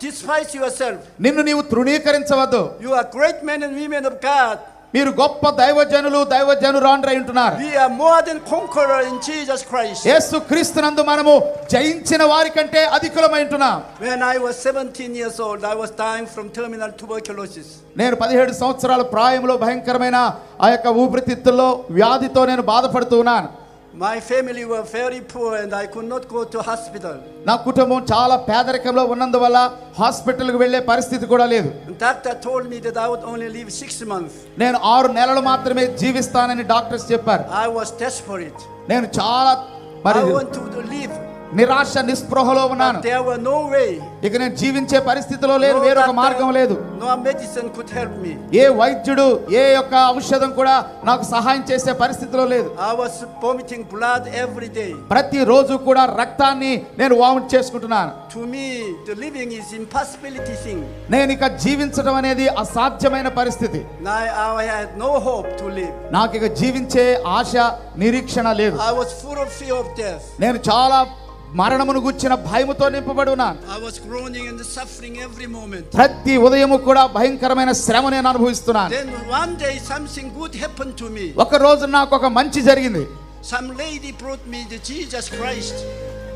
despise yourself. నిన్ను నీవు తృణీకరించవద్దు You are great men and women of God. మీరు గొప్ప దైవజనులు దైవజనురాండ్రై ఉంటున్నారు We are more than conqueror in Jesus Christ. యేసు క్రీస్తునందు మనము జయించిన వారి కంటే అధికులమై ఉంటున్నాం When I was 17 years old, I was dying from terminal tuberculosis. నేను పదిహేడు సంవత్సరాల ప్రాయంలో భయంకరమైన ఆ యొక్క ఊపిరితిత్తుల్లో వ్యాధితో నేను బాధపడుతూ ఉన్నాను My family were very poor and I could not go to hospital. నా కుటుంబం చాలా పేదరికంలో ఉన్నందువల్ల హాస్పిటల్కి వెళ్ళే పరిస్థితి కూడా లేదు And doctor told me that I would only live six months. నేను ఆరు నెలలు మాత్రమే జీవిస్తానని డాక్టర్స్ చెప్పారు I was desperate. నేను చాలా మరి I want to live. నిరాశ నిస్పృహలో ఉన్నాను. ఇక నేను జీవించే పరిస్థితిలో లేదు వేరొక మార్గం లేదు. ఏ వైద్యుడు ఏ యొక్క ఔషధం కూడా నాకు సహాయం చేసే పరిస్థితిలో లేదు. ప్రతి రోజు కూడా రక్తాన్ని నేను వామిట్ చేసుకుంటున్నాను. నేను ఇక జీవించడం అనేది అసాధ్యమైన పరిస్థితి. నాకు ఇక జీవించే ఆశ నిరీక్షణ లేదు. నేను చాలా మరణమును గుచ్చిన భయముతో నింపబడి ఉన్నాను I groaning suffering every moment ప్రతి ఉదయము కూడా భయంకరమైన శ్రమ నేను అనుభవిస్తున్నాను then one day something good happen ఒక రోజు నాకు ఒక మంచి జరిగింది. Some lady brought me the Jesus Christ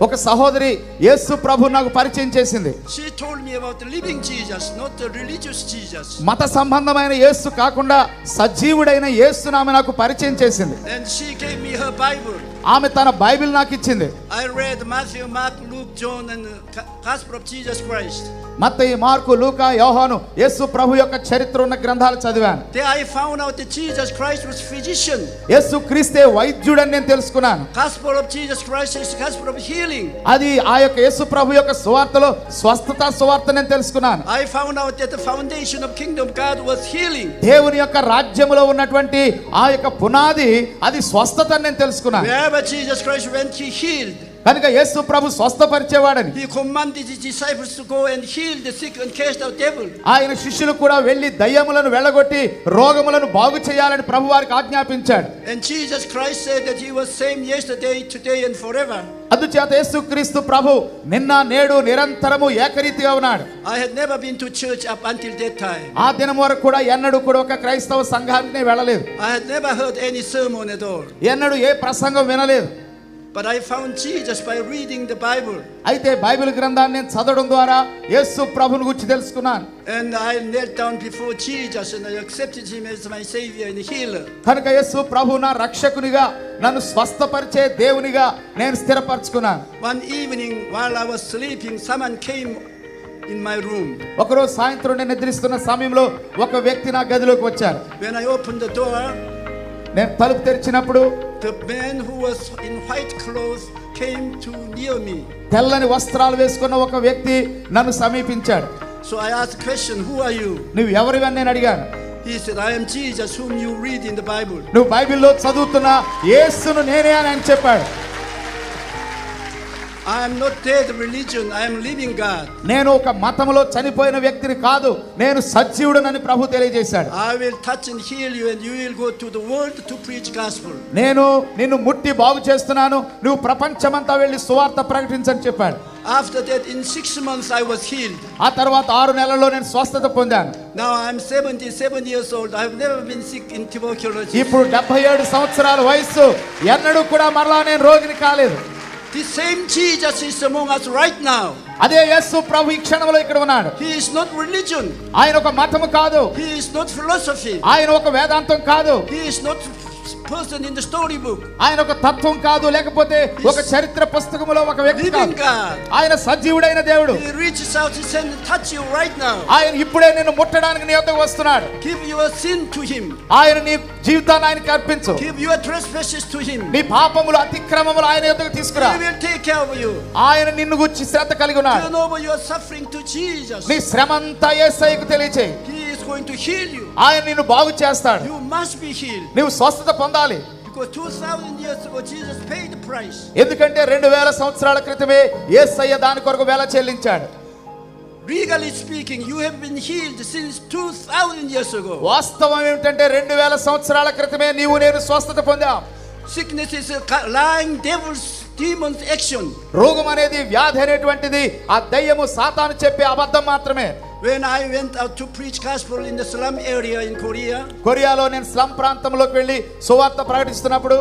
ఒక సహోదరి యేసు ప్రభు నాకు పరిచయం చేసింది. మత సంబంధమైన యేసు కాకుండా సజీవుడైన యేసు ఆమె నాకు పరిచయం చేసింది. ఆమె తన బైబిల్ నాకు ఇచ్చింది. Luke John and gospel of Jesus Christ Mattayi mark లూకా యోహాను యేసు ప్రభు యొక్క చరిత్ర ఉన్న గ్రంథాలు చదివాను. They I found out the Jesus Christ was physician యేసు క్రీస్తే వైద్యుడని నేను తెలుసుకున్నాను. Gospel of Jesus Christ is gospel of healing అది ఆ యొక్క యేసు ప్రభు యొక్క సువార్తలో స్వస్థత స్వార్త నేను తెలుసుకున్నాను. I found out the foundation of kingdom God was healing దేవుని యొక్క రాజ్యములో ఉన్నటువంటి ఆ యొక్క పునాది అది స్వస్థత నేను తెలుసుకున్నాను. Where Jesus Christ when he healed కనుక యేసు ప్రభు స్వస్థపరిచేవాడని. ఆయన శిష్యులు కూడా వెళ్ళి దయ్యములను వెళ్ళగొట్టి రోగములను బాగు చేయాలని ప్రభు వారికి ఆజ్ఞాపించాడు. అందుచేత యేసు క్రీస్తు ప్రభు నిన్న నేడు నిరంతరము ఏకరీతిగా ఉన్నాడు. ఐ హెడ్ నెవర్ బీన్ ఆ దినం వరకు కూడా ఎన్నడు కూడా ఒక క్రైస్తవ సంఘానికి వెళ్ళలేదు. I had never heard any sermon ఎన్నడు ఏ ప్రసంగం వినలేదు. But I found Jesus by reading the Bible. అయితే బైబిల్ గ్రంథాన్ని నేను చదవడం ద్వారా యేసు ప్రభుని గురించి తెలుసుకున్నాను And I knelt down before Jesus and I accepted him as my Savior and healer. కనుక యేసు ప్రభు నా రక్షకునిగా నన్ను స్వస్థపరిచే దేవునిగా నేను స్థిరపరచుకున్నాను One evening while I was sleeping, someone came in my room. ఒకరోజు సాయంత్రం నేను నిద్రిస్తున్న సమయంలో ఒక వ్యక్తి నా గదిలోకి వచ్చారు When I opened the door, నేను తలుపు తెరిచినప్పుడు the man who was in white clothes came to near me. తెల్లని వస్త్రాలు వేసుకున్న ఒక వ్యక్తి నన్ను సమీపించాడు So I asked question, Who are you? నువ్వు ఎవరివని నేను అడిగాను He said, I am Jesus whom you read in the Bible. నువ్వు బైబిల్లో చదువుతున్న యేసును నేనే అని చెప్పాడు I am not dead religion, I am living God. నేను ఒక మతములో చనిపోయిన వ్యక్తిని కాదు నేను సజీవుడనని ప్రభు తెలియజేశాడు I will touch and heal you, and you will go to the world to preach gospel. నేను నిన్ను ముట్టి బాగు చేస్తున్నాను నువ్వు ప్రపంచమంతా వెళ్ళి సువార్త ప్రకటించని చెప్పాడు After that, in six months, I was healed. ఆ తర్వాత ఆరు నెలల్లో నేను స్వస్థత పొందాను 77 years old. I've never been sick in tuberculosis. ఇప్పుడు డెబ్బై ఏడు సంవత్సరాల వయస్సు ఎన్నడూ కూడా మరలా నేను రోగిని కాలేదు The same Jesus is among us right now. అదే యేసు ప్రభు ఈ క్షణంలో ఇక్కడ ఉన్నాడు He is not religion. ఆయన ఒక మతము కాదు He is not philosophy. ఆయన ఒక వేదాంతం కాదు He is not person in the storybook. ఆయన ఒక తత్వం కాదు లేకపోతే ఒక చరిత్ర పుస్తకములో ఒక వ్యక్తి Living కాదు God. ఆయన సజీవుడైన దేవుడు He reaches out his hand and touch you right now. ఆయన ఇప్పుడే నిన్ను ముట్టడానికి నీ వద్దకు వస్తున్నాడు Give your sin to him. ఆయన నీ జీవితాన్ని ఆయనకి అర్పించు Give your trespasses to him. నీ పాపములు అతిక్రమములు ఆయన యొద్దకు తీసుకురా He will take care of you. ఆయన నిన్ను గురించి శ్రద్ధ కలిగి ఉన్నాడు Turn over your suffering to Jesus. నీ శ్రమంతా ఏసైకు తెలియచేయి He is Going to heal you. ఆయన నిన్ను బాగు చేస్తాడు You must be healed. నువ్వు స్వస్థత పొందాలి Because 2,000 years ago, Jesus paid the price. ఎందుకంటే రెండు వేల సంవత్సరాల క్రితమే ఏసయ్య దాని కొరకు వేల చెల్లించాడు Legally speaking, you have been healed since 2,000 years ago. వాస్తవం ఏమిటంటే రెండు వేల సంవత్సరాల క్రితమే నీవు నేను స్వస్థత పొందాం Sickness is a ca- lying devil's demon's action. రోగం అనేది వ్యాధి అనేటువంటిది ఆ దయ్యము సాతాను చెప్పే అబద్ధం మాత్రమే When I went out to preach gospel in the slum area in Korea, కొరియాలో నేను స్లమ్ ప్రాంతంలోకి వెళ్ళి సువార్త ప్రకటిస్తున్నప్పుడు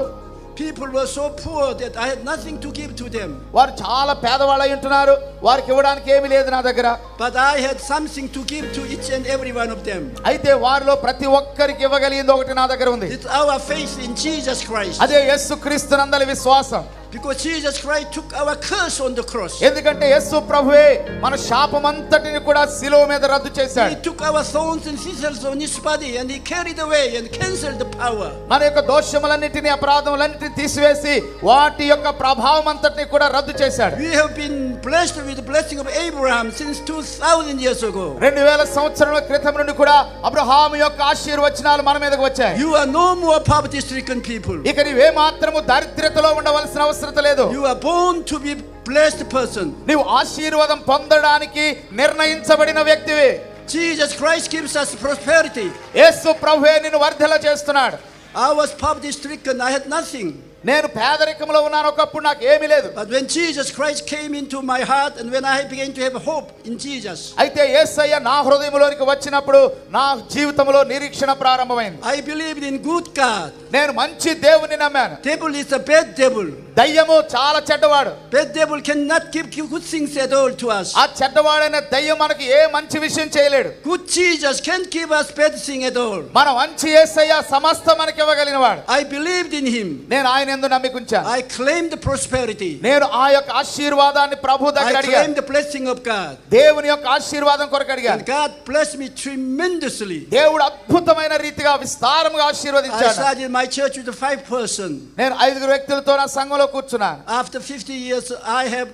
people were so poor that I had nothing to give to them. వారు చాలా పేదవాళ్ళు ఉంటున్నారు వారికి ఇవ్వడానికి ఏమీ లేదు నా దగ్గర But I had something to give to each and every one of them. అయితే వారిలో ప్రతి ఒక్కరికి ఇవ్వగలిగింది ఒకటి నా దగ్గర ఉంది It's our faith in Jesus Christ. అదే యేసు క్రీస్తునందలి విశ్వాసం Because Jesus Christ took our curse on the cross. ఎందుకంటే యేసు ప్రభువే మన శాపమంతటిని కూడా శిలువ మీద రద్దు He చేశాడు took our thorns and thistles on his body and he carried away and canceled the power. మన యొక్క దోషములన్నిటిని అపరాధములన్నిటిని తీసివేసి వాటి యొక్క ప్రభావం అంతటిని కూడా రద్దు చేశాడు We have been blessed with the blessing of Abraham since 2000 years ago. రెండు వేల సంవత్సరాల క్రితం నుండి కూడా అబ్రహాము యొక్క ఆశీర్వచనాలు మన మీదకి వచ్చాయి You are no more poverty stricken people. ఇక నీవే మాత్రము దారిద్ర్యతలో ఉండవలసిన అవసరం శాశ్వత లేదు. You are born to be blessed person నీవు ఆశీర్వాదం పొందడానికి నిర్ణయించబడిన వ్యక్తివి. Jesus Christ gives us prosperity Yesu ప్రభువే నిన్ను వర్ధల చేస్తున్నాడు. I was pop this trick and I had nothing నేను పేదరికంలో ఉన్నాను ఒకప్పుడు నాకు ఏమీ లేదు. But when Jesus Christ came into my heart and when I begin to have hope in Jesus అయితే యేసయ్య నా హృదయంలోకి వచ్చినప్పుడు నా జీవితంలో నిరీక్షణ ప్రారంభమైంది. I believe in good God నేను మంచి దేవుని నమ్మాను. Devil is the bad devil దయ్యము చాలా చెడ్డవాడు. Bad devil can not keep good things at all to us. ఆ చెడ్డవాడైన దయ్యం మనకి ఏ మంచి విషయం చేయలేడు. Good Jesus can keep us bad thing at all మన మంచి యేసయ్య సమస్త మనకి ఇవ్వగలిగిన వాడు ఐ బిలీవ్ ఇన్ హిమ్ నేను ఆయన ఎందు నమ్మికుంచాను I claimed the prosperity. నేను ఆ యొక్క ఆశీర్వాదాన్ని ప్రభు దగ్గర I అడిగాను claimed the blessing of God. దేవుని యొక్క ఆశీర్వాదం కొరకు అడిగాను And God blessed me tremendously. దేవుడు అద్భుతమైన రీతిగా విస్తారముగా I ఆశీర్వదించాడు started my church with a five person. నేను ఐదుగురు వ్యక్తులతో నా సంఘంలో కూర్చున్నాను After 50 years, I have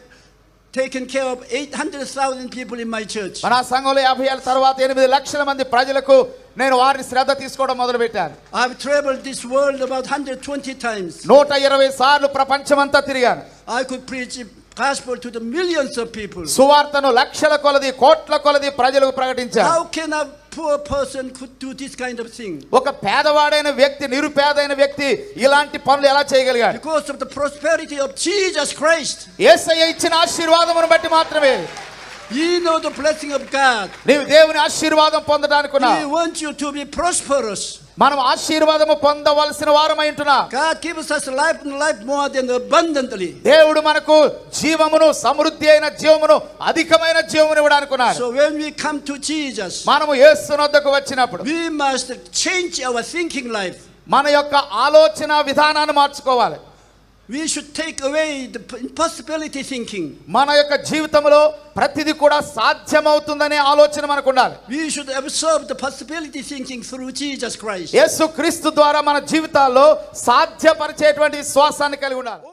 taken care of 800,000 people in my church. మన సంఘంలో యాభై ఏళ్ళ తర్వాత ఎనిమిది లక్షల మంది ప్రజలకు నేను వారిని శ్రద్ధ తీసుకోవడం మొదలు పెట్టాను I've traveled this world about 120 times. నూట ఇరవై సార్లు ప్రపంచమంతా తిరిగాను I could preach gospel to the millions of people. సువార్తను లక్షల కొలది కోట్ల కొలది ప్రజలకు ప్రకటించాను How can a poor person could do this kind of thing? ఒక పేదవాడైన వ్యక్తి నిరుపేదైన వ్యక్తి ఇలాంటి పనులు ఎలా చేయగలిగాడు Because of the prosperity of Jesus Christ. ఏసయ్య ఇచ్చిన ఆశీర్వాదమును బట్టి మాత్రమే You know the blessing of God. నీవు దేవుని ఆశీర్వాదం పొందడానికి He wants you to be prosperous. మనం ఆశీర్వాదము పొందవలసిన వారమై ఉంటున్నాం God gives us life and life more than abundantly. దేవుడు మనకు జీవమును సమృద్ధి అయిన జీవమును అధికమైన జీవమును ఇవ్వడానికి ఉన్నారు So when we come to Jesus, మనము యేసునొద్దకు వచ్చినప్పుడు we must change our thinking life. మన యొక్క ఆలోచన విధానాన్ని మార్చుకోవాలి We should take away the impossibility thinking. మన యొక్క జీవితంలో ప్రతిదీ కూడా సాధ్యమవుతుందనే ఆలోచన మనకు ఉండాలి We should absorb the possibility thinking through Jesus Christ. యేసు క్రీస్తు ద్వారా మన జీవితాల్లో సాధ్యపరిచేటువంటి విశ్వాసాన్ని కలిగి ఉండాలి